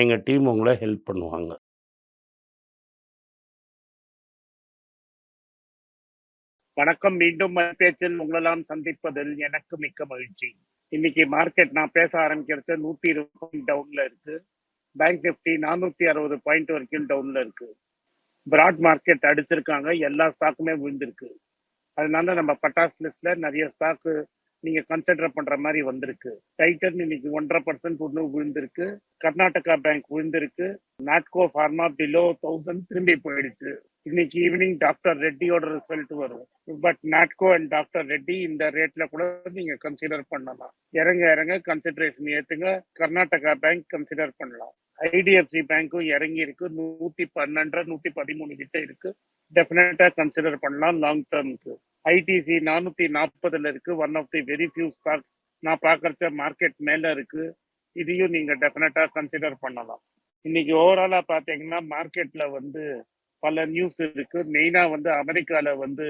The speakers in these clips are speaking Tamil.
எங்க டீம் உங்கள ஹெல்ப் பண்ணுவாங்க. வணக்கம். மீண்டும் பேச்சில் உங்களெல்லாம் சந்திப்பதில் எனக்கு மிக்க மகிழ்ச்சி. இன்னைக்கு மார்க்கெட் நான் பேச ஆரம்பிக்கிறது 120 பாயிண்ட் டவுன்ல இருக்கு. பேங்க் ஃபிஃப்டி நானூத்தி அறுபது பாயிண்ட் வரைக்கும் டவுன்ல இருக்கு. பிராட் மார்க்கெட் அடிச்சிருக்காங்க. எல்லா ஸ்டாக்குமே விழுந்திருக்கு. அதனால நம்ம பட்டாஸ் லிஸ்ட்ல நிறைய ஸ்டாக்கு நீங்க கன்சிடர் பண்ற மாதிரி வந்திருக்கு. டைட்டன் இன்னைக்கு ஒன்றரை பர்சன்ட் ஒன்று விழுந்திருக்கு. கர்நாடகா பேங்க் விழுந்திருக்கு. நாட்கோ ஃபார்மா பிலோ 1000 திரும்பி போயிடுச்சு. இன்னைக்கு ஈவினிங் டாக்டர் ரெட்டியோட ரிசல்ட் வரும். But Natco and doctor Reddy இந்த ரேட்ல கூட நீங்க கன்சிடர் பண்ணலாம். இறங்க இறங்க கன்சிடரேஷன் ஏத்துங்க. கர்நாடகா பேங்க் கன்சிடர் பண்ணலாம். ஐடிஎஃப்சி பேங்க்கும் இறங்கி இருக்கு. 112 113 கிட்ட இருக்கு. டெஃபினட்டா கன்சிடர் பண்ணலாம் லாங் டெர்ம்க்கு. ஐடிசி 440ல இருக்கு. One of the very few stock நான் பாக்குறச்ச மார்க்கெட் மேல இருக்கு. இதையும் நீங்க டெஃபினட்டா கன்சிடர் பண்ணலாம். இன்னைக்கு ஓவராலா பார்த்தீங்கன்னா, மார்க்கெட்ல வந்து பல நியூஸ் இருக்கு. மெயினா வந்து அமெரிக்கால வந்து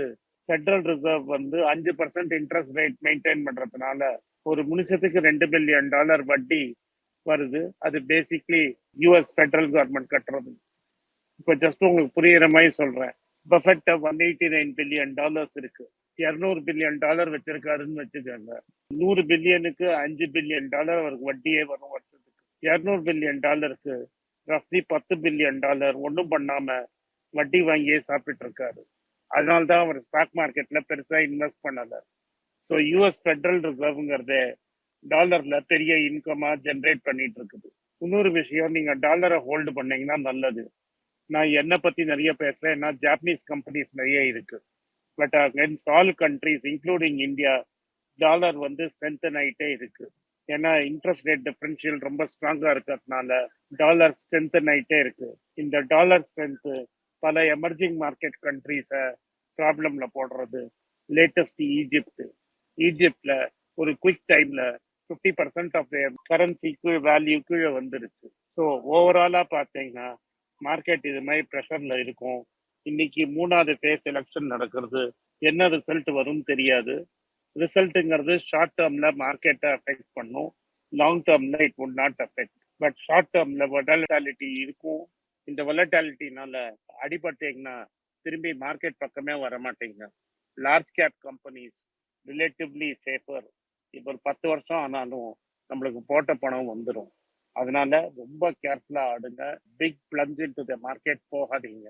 ஃபெடரல் ரிசர்வ் வந்து அஞ்சு பர்சன்ட் இன்ட்ரெஸ்ட் ரேட் மெயின்டைன் பண்றதுனால, ஒரு நிமிஷத்துக்கு $2 பில்லியன் டாலர் வட்டி வருது. அது பேசிக்லி யூஎஸ் ஃபெடரல் கவர்மெண்ட் கட்டுறது. இப்ப ஜஸ்ட் உங்களுக்கு புரியிற மாதிரி சொல்றேன். பஃபெட் 189 பில்லியன் டாலர்ஸ் இருக்கு. 200 பில்லியன் டாலர் வச்சிருக்காருன்னு வச்சுக்கோங்க. நூறு பில்லியனுக்கு அஞ்சு பில்லியன் டாலர் அவருக்கு வட்டியே வரும் வருஷத்துக்கு. 200 பில்லியன் டாலருக்கு ரஃப்லி 10 பில்லியன் டாலர் ஒன்றும் பண்ணாம வட்டி வாங்கியே சாப்பிட்டு இருக்காரு. அதனால்தான் அவர் ஸ்டாக் மார்க்கெட்ல பெருசா இன்வெஸ்ட் பண்ணல. ஸோ யூஎஸ் ஃபெடரல் ரிசர்வ்ங்கிறது டாலர்ல பெரிய இன்கமா ஜென்ரேட் பண்ணிட்டு இருக்குது. இன்னொரு விஷயம் நீங்க டாலரை ஹோல்டு பண்ணீங்கன்னா நல்லது. நான் என்ன பத்தி நெறைய ஏன்னா ஜாப்பனீஸ் கம்பெனிஸ் நிறைய இருக்கு. But against all countries including India dollar வந்து ஸ்ட்ரென்தன் ஆகிட்டே இருக்கு. ஏன்னா இன்ட்ரெஸ்ட் ரேட் டிஃபரன்ஷியல் ரொம்ப ஸ்ட்ராங்கா இருக்கிறதுனால டாலர் ஸ்ட்ரென்தன் ஆகிட்டே இருக்கு. இந்த டாலர் ஸ்ட்ரென்த் பல எமர்ஜிங் மார்க்கெட் கண்ட்ரீஸை ப்ராப்ளம்ல போடுறது. Latest Egypt. ஈஜிப்ட்ல ஒரு குயிக் டைம்ல 50% ஆஃப் கரன்சிக்கு வேல்யூ கீழே வந்துருச்சு. ஸோ ஓவராலா பார்த்தீங்கன்னா, மார்க்கெட் இது மாதிரி ப்ரெஷரில் இருக்கும். இன்னைக்கு மூணாவது ஃபேஸ் எலெக்ஷன் நடக்கிறது. என்ன ரிசல்ட் வரும்னு தெரியாது. ரிசல்ட்டுங்கிறது ஷார்ட் டெர்ம்ல மார்க்கெட்டை அஃபெக்ட் பண்ணும். லாங் டேர்மில் it would not affect. But short டேர்மில் வொலட்டாலிட்டி இருக்கும். இந்த வொலட்டாலிட்டினால அடிபட்டீங்கன்னா, திரும்பி மார்க்கெட் பக்கமே வர மாட்டீங்க large cap companies relatively safer. இப்போ ஒரு 10 வருஷம் ஆனாலும் நம்மளுக்கு போட்ட பணம் வந்துடும் அதனால ரொம்ப கேர்ஃபுல்லாக ஆடுங்க. Big plunge into the market போகாதீங்க.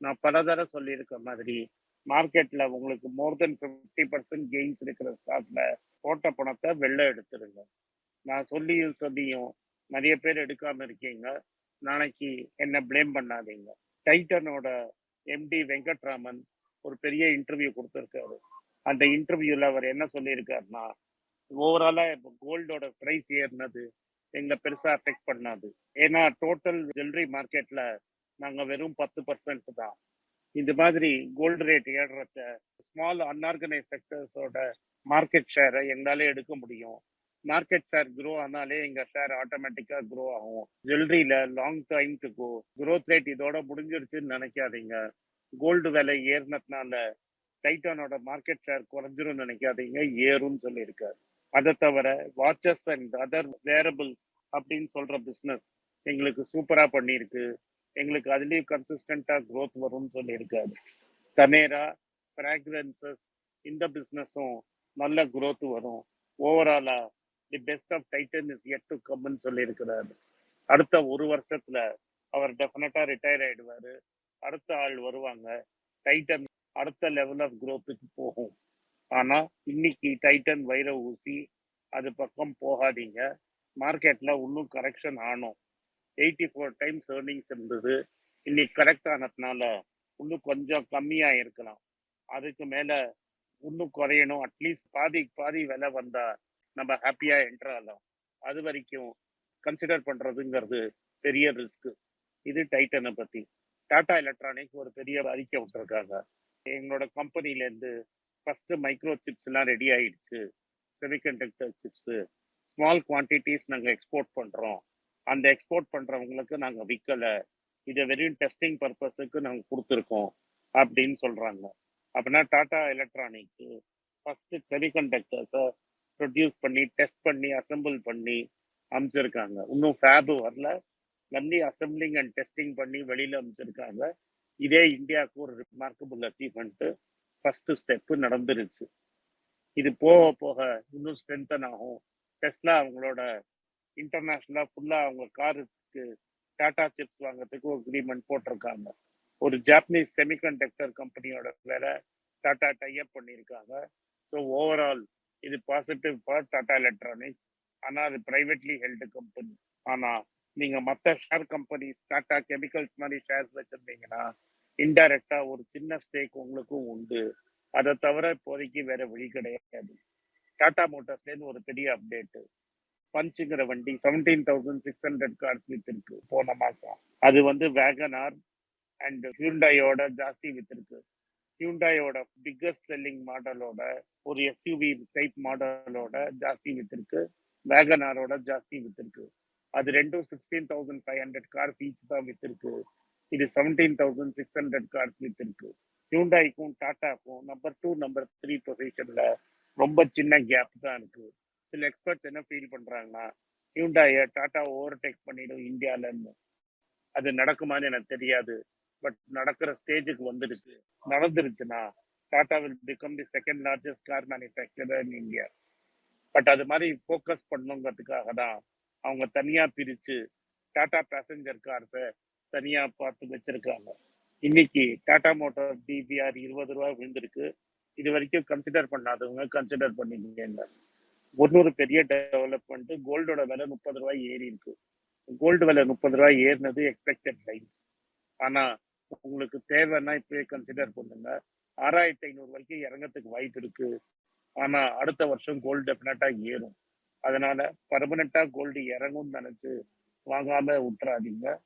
நான் பல தடவை சொல்லியிருக்க மாதிரி, மார்க்கெட்டில் உங்களுக்கு மோர் தென் 50% கெயின்ஸ் இருக்கிற ஸ்டாக்ல போட்ட பணத்தை வெளில எடுத்துருங்க. நான் சொல்லியும் சொல்லியும் நிறைய பேர் எடுக்காமல் இருக்கீங்க. நாளைக்கு என்ன பிளேம் பண்ணாதீங்க. டைட்டனோட எம்டி வெங்கட்ராமன் ஒரு பெரிய இன்டர்வியூ கொடுத்துருக்காரு அந்த இன்டர்வியூல அவர் என்ன சொல்லியிருக்காருன்னா, ஓவராலா இப்போ கோல்டோட பிரைஸ் ஏறுனது எங்களை பெருசா அஃபெக்ட் பண்ணாது. ஏன்னா டோட்டல் ஜுவல்லரி மார்க்கெட்ல நாங்க வெறும் 10% தான். இந்த மாதிரி கோல்டு ரேட் ஏறுறச்ச ஸ்மால் அன்ஆர்கனைஸ் செக்டர்ஸோட மார்க்கெட் ஷேரை எங்களாலே எடுக்க முடியும். மார்க்கெட் ஷேர் குரோ ஆனாலே எங்க ஷேர் ஆட்டோமேட்டிக்கா குரோ ஆகும். ஜுவல்லரியில லாங் டைம்க்கு க்ரோத் கோ. ரேட் இதோட முடிஞ்சிருச்சுன்னு நினைக்காதீங்க கோல்டு விலை ஏறினதுனால டைட்டானோட மார்க்கெட் ஷேர் குறைஞ்சிரும்னு நினைக்காதீங்க ஏறும்னு சொல்லியிருக்காரு. அதை தவிர வாட்சஸ் அண்ட் அதர் வேரபிள்ஸ் அப்படின்னு சொல்ற பிஸ்னஸ் எங்களுக்கு சூப்பரா பண்ணியிருக்கு. எங்களுக்கு அதுலேயும் கன்சிஸ்டண்டா க்ரோத் வரும்னு சொல்லியிருக்காரு. தனேரா, ஃப்ராக்ரன்சஸ் இந்த பிஸ்னஸும் நல்ல குரோத் வரும். ஓவராலாக the best of Titan is yet to கம்னு சொல்லியிருக்கிறாரு. அடுத்த ஒரு வருஷத்துல அவர் டெஃபினட்டா ரிட்டையர் ஆயிடுவாரு. அடுத்த ஆள் வருவாங்க. டைட்டன் அடுத்த லெவல் ஆஃப் குரோத்துக்கு போகும். ஆனா இன்னைக்கு டைட்டன் வைர ஊசி. அது பக்கம் போகாதீங்க. மார்க்கெட்ல இன்னும் கரெக்ஷன் ஆனும். 84 டைம்ஸ் ஏர்னிங்ஸ் இருந்தது. இன்னைக்கு கரெக்ட் ஆனதுனால இன்னும் கொஞ்சம் கம்மியா இருக்கலாம். அதுக்கு மேல இன்னும் குறையணும். அட்லீஸ்ட் பாதிக்கு பாதி விலை வந்தா நம்ம ஹாப்பியாக என்டர் ஆகலாம். அது வரைக்கும் கன்சிடர் பண்றதுங்கிறது பெரிய ரிஸ்க். இது டைட்டனை பத்தி. டாடா எலக்ட்ரானிக்ஸ் ஒரு பெரிய அறிக்கை விட்டுருக்காங்க. எங்களோட கம்பெனிலேருந்து ஃபஸ்ட்டு மைக்ரோ சிப்ஸ் எல்லாம் ரெடி ஆகிடுச்சு செமிகண்டக்டர் சிப்ஸு ஸ்மால் குவான்டிட்டிஸ் நாங்கள் எக்ஸ்போர்ட் பண்ணுறோம் அந்த எக்ஸ்போர்ட் பண்ணுறவங்களுக்கு நாங்கள் விற்கலை இதை வெறும் டெஸ்டிங் பர்பஸுக்கு நாங்கள் கொடுத்துருக்கோம் அப்படின்னு சொல்கிறாங்க அப்படின்னா டாடா எலக்ட்ரானிக்ஸு ஃபஸ்ட்டு செமிகண்டக்டர்ஸை ப்ரொடியூஸ் பண்ணி டெஸ்ட் பண்ணி அசெம்பிள் பண்ணி அமைச்சிருக்காங்க. இன்னும் ஃபேபு வரல. நன்றி அசம்பிளிங் அண்ட் டெஸ்டிங் பண்ணி வெளியில் அமைச்சிருக்காங்க. இதே இந்தியாவுக்கு ஒரு ரிமார்க்கபிள் அச்சீவ்மெண்ட்டு ஃபஸ்ட்டு ஸ்டெப்பு நடந்துருச்சு. இது போக போக இன்னும் ஸ்ட்ரென்தன் ஆகும். டெஸ்ட்லாம் அவங்களோட இன்டர்நேஷ்னலாக ஃபுல்லாக அவங்க காருக்கு டாடா சிப்ஸ் வாங்குறதுக்கு ஒரு அக்ரிமெண்ட் போட்டிருக்காங்க. ஒரு ஜாப்பனீஸ் செமிகண்டக்டர் கம்பெனியோட வேற டாடா டைப் பண்ணியிருக்காங்க. ஸோ ஓவரால் இது பாசிட்டிவ் ஃபார் டாடா எலக்ட்ரானிக்ஸ் ஆனால் அது பிரைவேட்லி ஹெல்டு கம்பெனி ஆனால் நீங்கள் மற்ற ஷேர் கம்பெனிஸ் டாடா கெமிக்கல்ஸ் மாதிரி ஷேர்ஸ் வச்சிருந்தீங்கன்னா இன்டைரக்டாக ஒரு சின்ன ஸ்டேக் உங்களுக்கும் உண்டு. அதை தவிர இப்போதைக்கு வேற வழி கிடையாது. டாடா மோட்டார்ஸ்லேருந்து ஒரு பெரிய அப்டேட்டு பஞ்சுங்கிற வண்டி seventeen thousand six hundred cars வித்திருக்கு போன மாசம். அது வந்து வேகனார் அண்ட் ஹியூண்டாயோட ஜாஸ்தி வித்திருக்கு ஹியூண்டாயோட பிக்கஸ்ட் செல்லிங் மாடலோட ஒரு எஸ்யூவி டைப் மாடலோட ஜாஸ்தி வித்திருக்கு. வேகனாரோட ஜாஸ்தி வித்திருக்கு. அது ரெண்டும் sixteen thousand five hundred cars each தான் வித்திருக்கு. இது seventeen thousand six hundred cars வித்திருக்கு. ஹியூண்டாய்க்கும் டாட்டாக்கும் நம்பர் டூ நம்பர் த்ரீ பொசிஷன்ல ரொம்ப சின்ன கேப் தான் இருக்கு. சில எக்ஸ்பர்ட்ஸ் என்ன ஃபீல் பண்றாங்கன்னா ஹியூண்டாயை டாட்டா ஓவர்டேக் பண்ணிடும் இந்தியாலன்னு அது நடக்குமான்னு எனக்கு தெரியாது. பட் நடக்கிற ஸ்டேஜுக்கு வந்துடுச்சு. நடந்துருச்சுன்னா Tata will become the second largest car manufacturer in India but அது மாதிரி ஃபோக்கஸ் பண்ணுங்கிறதுக்காக தான் அவங்க தனியாக பிரித்து டாடா பேசஞ்சர் கார்ஸை தனியாக பார்த்து வச்சுருக்காங்க. இன்னைக்கு டாடா மோட்டார் டிபிஆர் இருபது ரூபாய் விழுந்திருக்கு. இது வரைக்கும் கன்சிடர் பண்ணாதவங்க கன்சிடர் பண்ணிக்கங்க. ஒன்னொரு பெரிய டெவலப்மெண்ட் கோல்டோட விலை முப்பது ரூபாய் ஏறி இருக்கு. கோல்டு விலை முப்பது ரூபாய் ஏறினது எக்ஸ்பெக்டட் லைன்ஸ் ஆனால் உங்களுக்கு தேவைன்னா இப்பயே கன்சிடர் பண்ணுங்க. ஆறாயிரத்தி ஐநூறு வரைக்கும் இறங்கத்துக்கு வாய்ப்பு இருக்கு. ஆனா அடுத்த வருஷம் கோல்டு டெஃபினட்டா ஏறும். அதனால பர்மனண்டா கோல்டு இறங்கும்னு நினைச்சு வாங்காம விட்டுறாதீங்க.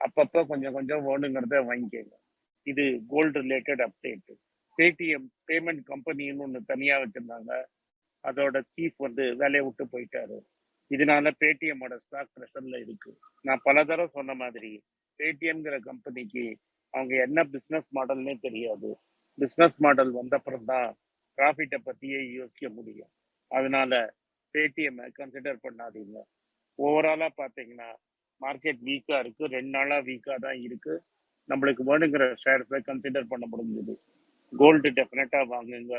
அப்பப்ப கொஞ்சம் கொஞ்சம் வேணுங்கிறத வாங்கிக்கோங்க. இது gold related update Paytm payment கம்பெனின்னு ஒன்று தனியா வச்சிருந்தாங்க. அதோட சீஃப் வந்து வேலையை விட்டு போயிட்டாரு. இதனால பேடிஎம்மோட ஸ்டாக் ப்ரெஷர்ல இருக்கு. நான் பல தடவை சொன்ன மாதிரி பேடிஎம்ங்கிற கம்பெனிக்கு அவங்க என்ன பிஸ்னஸ் மாடல்னே தெரியாது. பிஸ்னஸ் மாடல் வந்தப்புறம் தான் ப்ராஃபிட்டை பற்றியே யோசிக்க முடியும். அதனால பேடிஎம்மை கன்சிடர் பண்ணாதீங்க. ஓவராலாக பார்த்தீங்கன்னா மார்க்கெட் வீக்காக இருக்குது ரெண்டு நாளாக வீக்காக தான் இருக்குது நம்மளுக்கு வேணுங்கிற ஷேர்ஸை கன்சிடர் பண்ண முடிஞ்சது. கோல்டு டெஃபினட்டாக வாங்குங்க.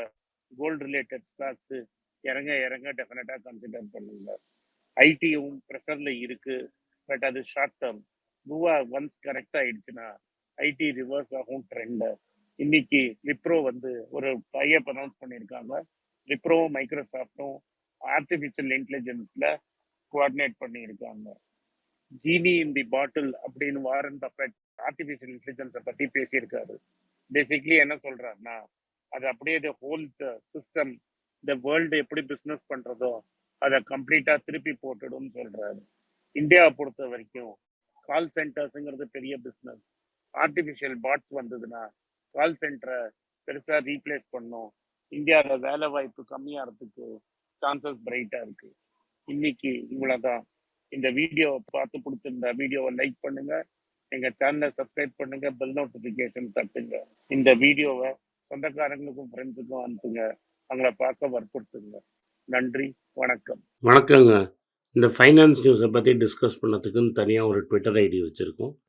கோல்டு ரிலேட்டட் ஸ்டாக்ஸ் இறங்க இறங்க டெஃபினட்டாக கன்சிடர் பண்ணுங்க. ஐடியும் ப்ரெஷரில் இருக்குது பட் அது ஷார்ட் டேர்ம் ரூவா ஒன்ஸ் கரெக்ட் ஆயிடுச்சுன்னா ஐடி ரிவர்ஸ் ஆகும் ட்ரெண்ட் இன்னைக்கு விப்ரோ வந்து ஒரு பையப் அனௌன்ஸ் பண்ணியிருக்காங்க. விப்ரோவும் மைக்ரோசாஃப்டும் ஆர்டிஃபிஷியல் இன்டெலிஜென்ஸ்ல கோஆர்டினேட் பண்ணியிருக்காங்க. ஜீனி இன் தி பாட்டில் அப்படின்னு வாரன் பஃபெட் ஆர்டிஃபிஷியல் இன்டெலிஜென்ஸை பற்றி பேசியிருக்காரு. பேசிக்லி என்ன சொல்றாருன்னா அது அப்படியே த ஹோல் சிஸ்டம் இந்த வேர்ல்டு எப்படி பிஸ்னஸ் பண்றதோ அதை கம்ப்ளீட்டா திருப்பி போட்டுடும் சொல்றாரு. இந்தியாவை பொறுத்த வரைக்கும் கால் சென்டர்ஸுங்கிறது பெரிய பிஸ்னஸ் ஆர்டிஃபிஷியல் பாட்ஸ் வந்ததுன்னா கால் சென்டரை பெருசாக ரீப்ளேஸ் பண்ணும். இந்தியாவில் வேலை வாய்ப்பு கம்மியாகிறதுக்கு சான்சஸ் பிரைட்டாக இருக்குது இன்னைக்கு இவ்வளோதான் இந்த வீடியோவை பார்த்து பிடிச்சிருந்த வீடியோவை லைக் பண்ணுங்க. எங்கள் சேனலை சப்ஸ்கிரைப் பண்ணுங்க. பெல் நோட்டிஃபிகேஷன் தட்டுங்க. இந்த வீடியோவை சொந்தக்காரங்களுக்கும் ஃப்ரெண்ட்ஸுக்கும் அனுப்புங்க. அவங்கள பார்க்க வற்புறுத்துங்க. நன்றி வணக்கம். வணக்கங்க. இந்த ஃபைனான்ஸ் நியூஸை பற்றி டிஸ்கஸ் பண்ணதுக்குன்னு தனியாக ஒரு ட்விட்டர் ஐடி வச்சுருக்கோம்.